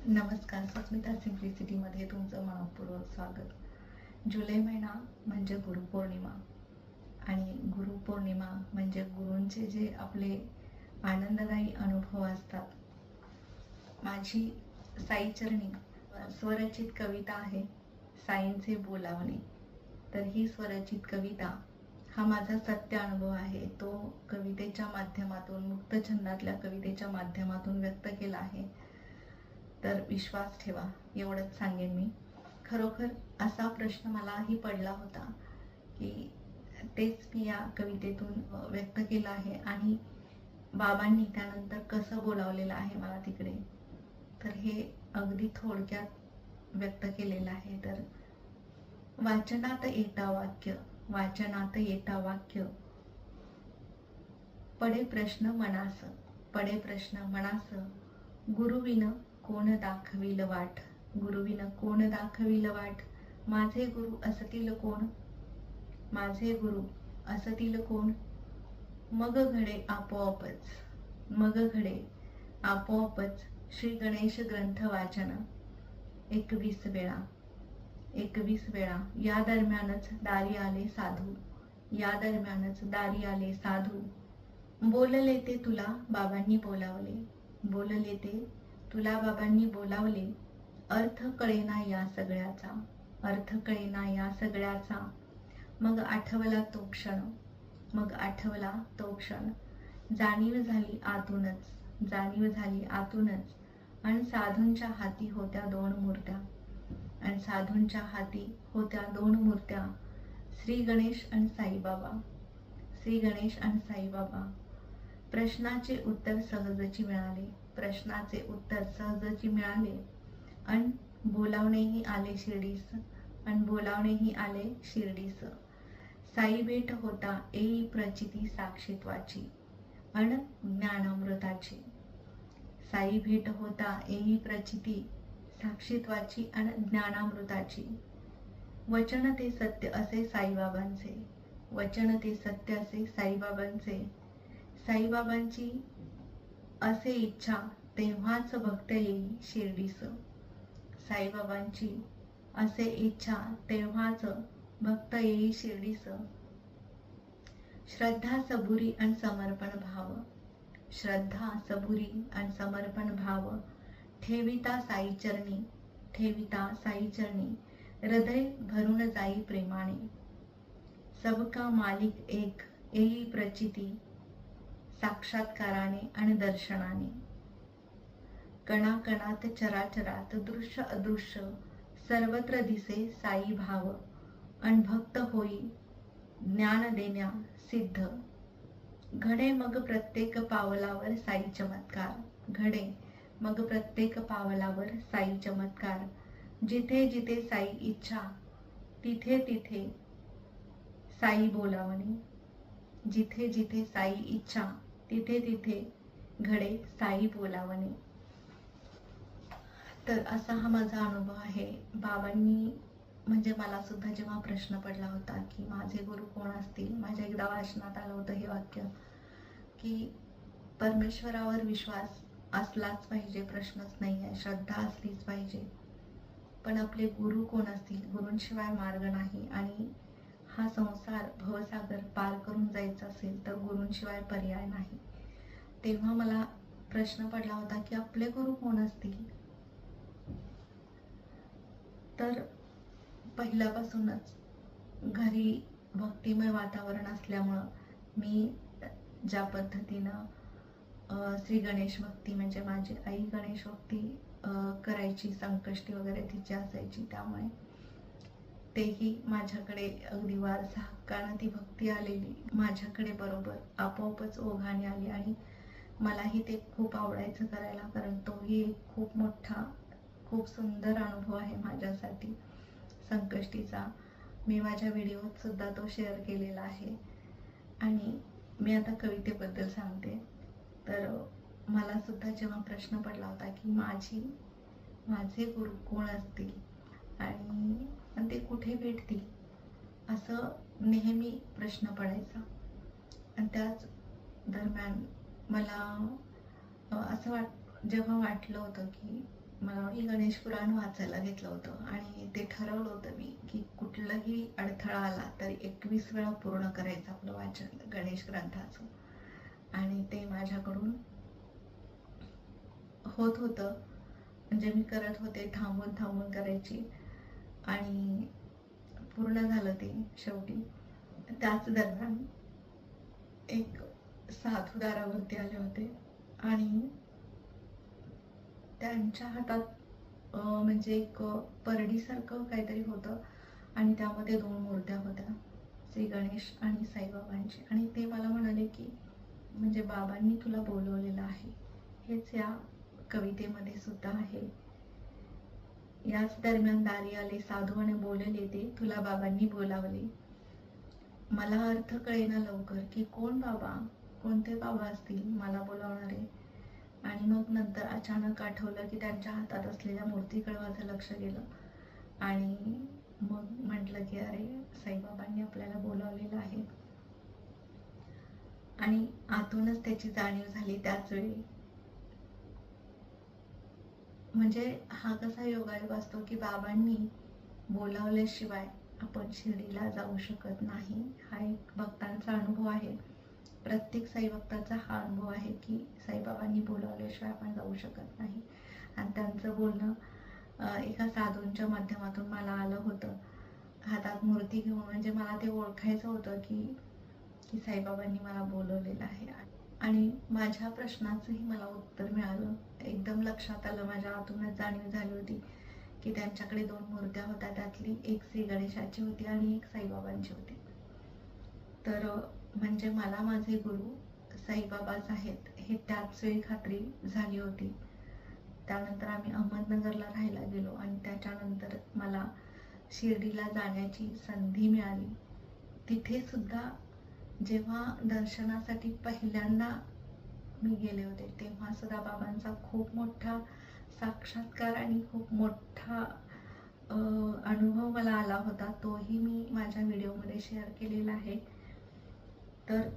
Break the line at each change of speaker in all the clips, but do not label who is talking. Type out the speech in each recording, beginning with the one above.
नमस्कार सस्मिता सिम्प्लिसिटीमध्ये तुमचं मनपूर्वक स्वागत. जुलै महिना म्हणजे गुरुपौर्णिमा आणि गुरुपौर्णिमा म्हणजे गुरूंचे जे आपले आनंददायी अनुभव असतात. माझी साईचरणी स्वरचित कविता आहे साईंचे बोलावणे. तर ही स्वरचित कविता हा माझा सत्य अनुभव आहे. तो कवितेच्या माध्यमातून मुक्त छंदातल्या कवितेच्या माध्यमातून व्यक्त केला आहे. तर विश्वास ठेवा एवढंच सांगेन मी. खरोखर असा प्रश्न मलाही पडला होता की तेच मी या कवितेतून व्यक्त केलं आहे आणि बाबांनी त्यानंतर कसं बोलावलेलं आहे मला तिकडे तर हे अगदी थोडक्यात व्यक्त केलेलं आहे. तर वाचनात येता वाक्य वाचनात येता वाक्य. पडे प्रश्न मनास पडे प्रश्न मनास. गुरुविन कोण दाखविल वाट? गुरुविन कोण दाखविल वाट? माझे गुरु असतील कोण? माझे गुरु असतील कोण? मग घडे आपोआपच मग घडे आपोआपच श्री गणेश ग्रंथ वाचन. एकवीस वेळा एकवीस वेळा. या दरम्यानच दारी आले साधू या दरम्यानच दारी आले साधू. बोलले ते तुला बाबांनी बोलावले. बोलले ते तुला बाबांनी बोलावले अर्थ कळेना या सगळ्याचा अर्थ कळेना या सगळ्याचा. मग आठवला तो क्षण मग आठवला तो क्षण. जाणीव झाली आतूनच जाणीव झाली आतूनच. आणि साधूंच्या हाती होत्या दोन मूर्त्या. आणि साधूंच्या हाती होत्या दोन मूर्त्या. श्री गणेश आणि साईबाबा. श्री गणेश आणि साईबाबा. प्रश्नाचे उत्तर सहजची मिळाले. प्रश्नाचे उत्तर सहजची मिळाले अन बोलावणेही आले शिर्डीस अन बोलावणेही आले शिर्डीस. साई भेट होता एई प्रचिती साक्षित्वाची अन ज्ञानामृताची. साई भेट होता एई प्रचिती साक्षित्वाची आणि ज्ञानामृताची. वचन ते सत्य असे साईबाबांचे वचन ते सत्य असे साईबाबांचे. साईबाबांची असे इच्छा तेव्हाच भक्त येई शिर्डीस साईबाबांची असे इच्छा तेव्हाच भक्त येई शिर्डीस श्रद्धा सबुरी आणि समर्पण भाव. श्रद्धा सबुरी आणि समर्पण भाव. ठेविता साई चरणी ठेविता साई चरणी. हृदय भरून जाई प्रेमाने. सबका मालिक एक येई प्रचिती. साक्षात्काराने आणि दर्शनाने. कणाकणात चराचरात दृश्य अदृश्य सर्वत्र दिसे साई भाव अनभक्त होई ज्ञान देण्या सिद्ध. घडे मग प्रत्येक पावलावर साई चमत्कार. घडे मग प्रत्येक पावलावर साई चमत्कार. जिथे जिथे साई इच्छा तिथे तिथे साई बोलावणे. जिथे जिथे साई इच्छा तिथे तिथे घडे साई बोलावणे. तर असा हा माझा अनुभव आहे. बाबांनी म्हणजे मला सुद्धा जेव्हा प्रश्न पडला होता की माझे गुरु कोण असतील? माझ्या एकदा वाचनात आलं होतं हे वाक्य की परमेश्वरावर विश्वास असलाच पाहिजे प्रश्नच नाही आहे श्रद्धा असलीच पाहिजे. पण आपले गुरु कोण असतील? गुरूंशिवाय मार्ग नाही आणि हा संसार भवसागर पार करून जायचा असेल तर गुरूंशिवाय पर्याय नाही. तेव्हा मला प्रश्न पडला होता की आपले गुरु कोण असतील? तर पहिल्यापासूनच घरी भक्तिमय वातावरण असल्यामुळं मी ज्या पद्धतीनं श्री गणेश भक्ती म्हणजे माझी आई गणेश भक्ती करायची संकष्टी वगैरे तिची असायची त्यामुळे तेही माझ्याकडे अगदी वारसा हक्कानं ती भक्ती आलेली. माझ्याकडे बरोबर आपोआपच ओघाने आली आणि मलाही ते खूप आवडायचं करायला कारण तोही एक खूप मोठा खूप सुंदर अनुभव आहे माझ्यासाठी. संकष्टीचा मी माझ्या व्हिडिओत सुद्धा तो शेअर केलेला आहे. आणि मी आता कवितेबद्दल सांगते. तर मला सुद्धा जेव्हा प्रश्न पडला होता की माझी माझे गुरु कोण असतील? आणि ते कुठे भेटतील? असं नेहमी प्रश्न पडायचा. आणि त्याच दरम्यान मला असं वाट जेव्हा वाटलं होतं की मला मी गणेश पुराण वाचायला घेतलं होतं आणि ते ठरवलं होतं मी की कुठलाही अडथळा आला तरी एकवीस वेळा पूर्ण करायचं आपलं वाचन गणेश ग्रंथाचं. आणि ते माझ्याकडून होत होतं. म्हणजे मी करत होते थांबून थांबून करायची. आणि पूर्ण झालं ते शेवटी. त्याच दरम्यान एक साधू दारावरती आले होते आणि त्यांच्या हातात म्हणजे एक परडीसारखं काहीतरी होतं आणि त्यामध्ये दोन मूर्त्या होत्या श्री गणेश आणि साईबाबांची. आणि ते मला म्हणाले की म्हणजे बाबांनी तुला बोलवलेलं आहे. हेच या कवितेमध्ये सुद्धा आहे. याच दरम्यान दारी आले साधू आणि बोलले ते तुला बाबांनी बोलावले. मला अर्थ कळेना लवकर की कोण बाबा कोणते बाबा असतील मला बोलावणारे. आणि मग नंतर अचानक आठवलं की त्यांच्या हातात असलेल्या मूर्तीकडे माझं लक्ष गेलं. आणि मग म्हटलं की अरे साईबाबांनी आपल्याला बोलावलेलं आहे. आणि आतूनच त्याची जाणीव झाली त्याच वेळी. म्हणजे हा कसा योगायोग असतो की बाबांनी बोलावल्याशिवाय आपण शिर्डीला जाऊ शकत नाही. हा एक भक्तांचा अनुभव आहे. प्रत्येक साईभक्ताचा हा अनुभव आहे की साईबाबांनी बोलावल्याशिवाय आपण जाऊ शकत नाही. आणि त्यांचं बोलणं एका साधूंच्या माध्यमातून मला आलं होतं. हातात मूर्ती घेऊन म्हणजे मला ते ओळखायचं होतं की की साईबाबांनी मला बोलवलेलं आहे. आणि माझ्या प्रश्नाचंही मला उत्तर मिळालं. एकदम लक्षात आलं माझ्या आतूनच जाणीव झाली होती की त्यांच्याकडे दोन मूर्त्या होत्या त्यातली एक श्री गणेशाची होती आणि एक साईबाबांची होती. तर म्हणजे मला माझे गुरु साईबाबाच आहेत हे त्याच वेळी खात्री झाली होती. त्यानंतर आम्ही अहमदनगरला राहायला गेलो आणि त्याच्यानंतर मला शिर्डीला जाण्याची संधी मिळाली. तिथे सुद्धा जेव्हा दर्शनासाठी पहिल्यांदा मी गेले होते तेव्हा सुद्धा बाबांचा खूप मोठा साक्षात्कार आणि खूप मोठा अनुभव मला आला होता. तोही मी माझ्या व्हिडिओमध्ये शेअर केलेला आहे. तर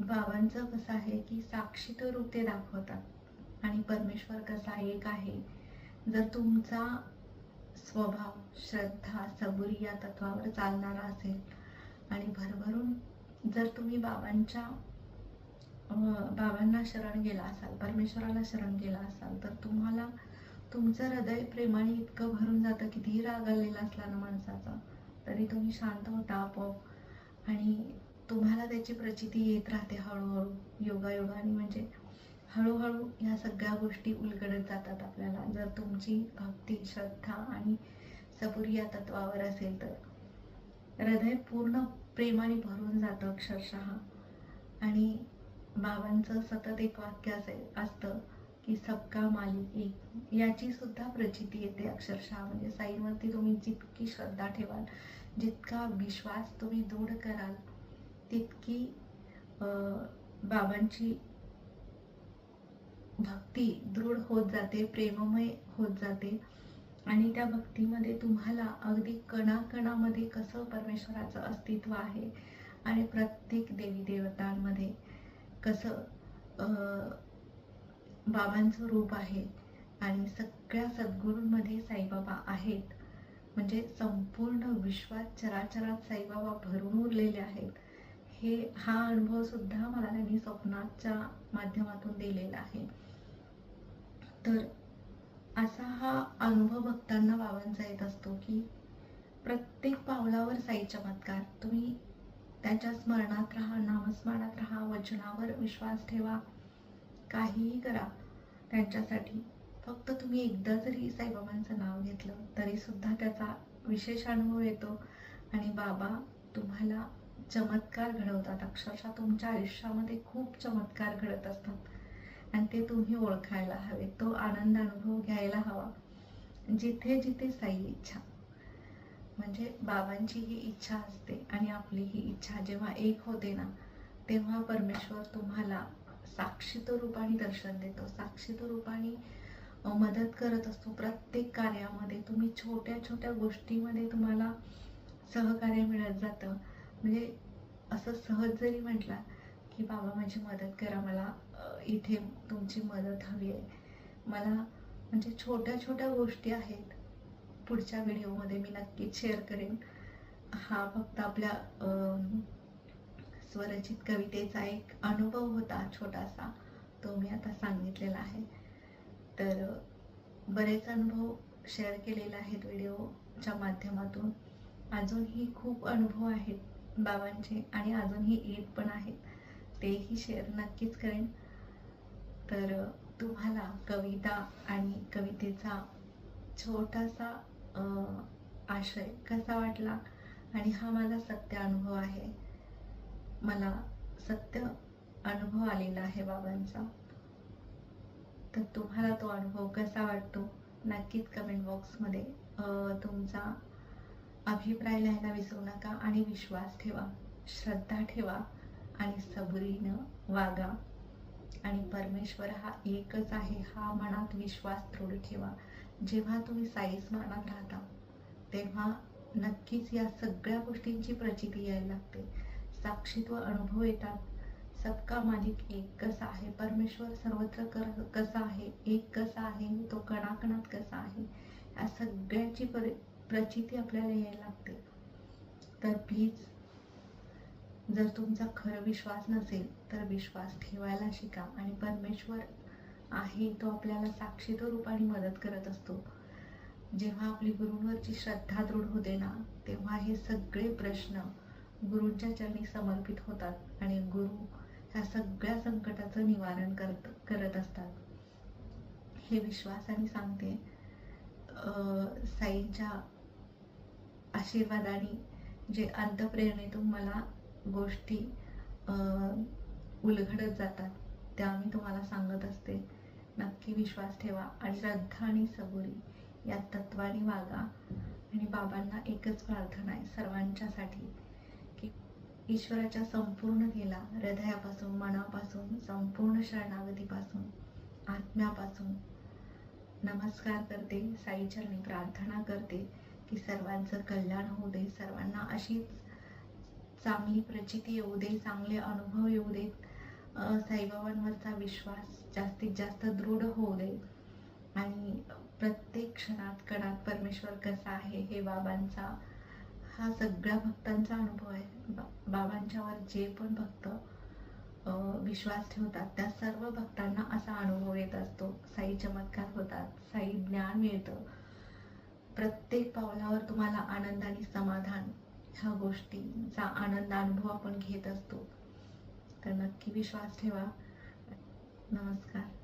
बाबांचं कसं आहे की साक्षीत रूप ते दाखवतात आणि परमेश्वर कसा एक आहे. जर तुमचा स्वभाव श्रद्धा सबुरी या तत्वावर चालणारा असेल आणि भरभरून जर तुम्ही बाबांच्या बाबांना शरण गेला असाल परमेश्वराला शरण गेला असाल तर तुम्हाला तुमचं हृदय प्रेमाने इतकं भरून जातं कितीही राग आलेला असला ना माणसाचा तरी तुम्ही शांत होता आपोआप. आणि तुम्हाला त्याची प्रचिती येत राहते हळूहळू योगायोगाने. म्हणजे हळूहळू ह्या सगळ्या गोष्टी उलगडत जातात आपल्याला. जर तुमची भक्ती श्रद्धा आणि सबुरी या तत्वावर असेल तर. हृदय पूर्ण प्रेमाने भरून जातं अक्षरशः. आणि बाबांचं सतत एक वाक्य असेल असतं की सबका मालिक एक. याची सुद्धा प्रचिती येते अक्षरशः. म्हणजे साईवरती तुम्ही जितकी श्रद्धा ठेवाल जितका विश्वास तुम्ही दृढ कराल तितकी बाबांची भक्ती दृढ होत जाते प्रेममय होत जाते. आणि त्या भक्तीमध्ये तुम्हाला अगदी कणाकणामध्ये कसं परमेश्वराचं अस्तित्व आहे आणि प्रत्येक देवी देवतांमध्ये कसं बाबांचं रूप आहे आणि सगळ्या सद्गुरूंमध्ये साईबाबा आहेत. म्हणजे संपूर्ण विश्वात चराचरात साईबाबा भरून उरलेले आहेत. हे हा अनुभव सुद्धा मला त्यांनी स्वप्नाच्या माध्यमातून दिलेला आहे. तर असा हा अनुभव भक्तांना बाबांचा येत असतो की प्रत्येक पावलावर साई चमत्कार तुम्ही त्याच्या स्मरणात राहा नामस्मरणात राहा वचनावर विश्वास ठेवा. काहीही करा. त्यांच्यासाठी फक्त तुम्ही एकदा जरी साईबाबांचं नाव घेतलं तरी सुद्धा त्याचा विशेष अनुभव येतो. आणि बाबा तुम्हाला चमत्कार घडवतात. अक्षरशः तुमच्या आयुष्यामध्ये खूप चमत्कार घडत असतात. आणि ते तुम्ही ओळखायला हवे. तो आनंद अनुभव घ्यायला हवा. जिथे जिथे साई इच्छा. म्हणजे बाबांची ही इच्छा असते आणि आपली ही इच्छा जेव्हा एक होते ना तेव्हा परमेश्वर तुम्हाला साक्षीत रूपाने दर्शन देतो. साक्षीत रूपाने मदत करत असतो प्रत्येक कार्यामध्ये. तुम्ही छोट्या छोट्या गोष्टीमध्ये तुम्हाला सहकार्य मिळत जातं. म्हणजे असं सहज जरी म्हटला की बाबा माझी मदत करा मला इथे तुमची मदत हवी आहे. मला म्हणजे छोट्या छोट्या गोष्टी आहेत. पुढच्या व्हिडिओमध्ये मी नक्कीच शेअर करेन. हा फक्त आपल्या स्वरचित कवितेचा एक अनुभव होता छोटासा तो मी आता सांगितलेला आहे. तर बरेच अनुभव शेअर केलेले आहेत व्हिडिओच्या माध्यमातून. अजूनही खूप अनुभव आहेत बाबांचे आणि अजूनही येत पण आहेत. तेही शेअर नक्कीच करेन. तर तुम्हाला कविता आणि कवितेचा छोटासा आशय कसा वाटला? आणि हा माझा सत्य अनुभव आहे. मला सत्य अनुभव आलेला आहे बाबांचा. तर तुम्हाला तो अनुभव कसा वाटतो? नक्कीच कमेंट बॉक्समध्ये तुमचा अभिप्राय लिहायला विसरू नका आणि विश्वास ठेवा. श्रद्धा ठेवा आणि सबुरीनं वागा. आणि परमेश्वर हा एकच आहे. हा मनात विश्वास दृढ ठेवा. जेव्हा तुम्ही साई स्मरणात राहता तेव्हा नक्कीच या सगळ्या गोष्टींची प्रचिती यायला लागते. साक्षीत्व अनुभव येतात. सबका मालिक एक कसा आहे? परमेश्वर सर्वत्र कर कसा आहे? एक कसा आहे? तो कणाकणात कसा आहे? या सगळ्याची परि प्रचिती आपल्याला यायला लागते. तर प्लीज जर तुमचा खरं विश्वास नसेल तर विश्वास ठेवायला शिका. आणि परमेश्वर आहे तो आपल्याला साक्षीत रूपाने मदत करत असतो. जेव्हा आपली गुरुंवरची श्रद्धा दृढ होते ना तेव्हा हे सगळे प्रश्न गुरूंच्या चरणी समर्पित होतात आणि गुरु ह्या सगळ्या संकटाचं निवारण करत करत असतात. हे विश्वासाने सांगते अं, साईंच्या आशीर्वादाने जे अंतप्रेरणेतून मला गोष्टी अं, उलगडत जातात त्या मी तुम्हाला सांगत असते. नक्की विश्वास ठेवा आणि श्रद्धा आणि सबुरी या तत्वाने वागा आणि बाबांना एकच प्रार्थना आहे सर्वांच्यासाठी की ईश्वराच्या संपूर्ण केला हृदयापासून मनापासून संपूर्ण शरणागतीपासून आत्म्यापासून. नमस्कार करते साईचरणी प्रार्थना करते की सर्वांचं कल्याण होऊ दे सर्वांना अशीच चांगली प्रचिती येऊ दे चांगले अनुभव येऊ देत. साईबाबांवरचा विश्वास जास्तीत जास्त दृढ होऊ दे. आणि प्रत्येक क्षणात कणात परमेश्वर कसा आहे हे बाबांचा हा सगळ्या भक्तांचा अनुभव आहे. बा बाबांच्यावर जे पण भक्त अं, विश्वास ठेवतात त्या सर्व भक्तांना असा अनुभव येत असतो. साई चमत्कार होतात साई ज्ञान मिळतं. प्रत्येक पावलावर तुम्हाला आनंद आणि समाधान ह्या गोष्टींचा आनंद अनुभव आपण घेत असतो. तर नक्की विश्वास ठेवा. नमस्कार.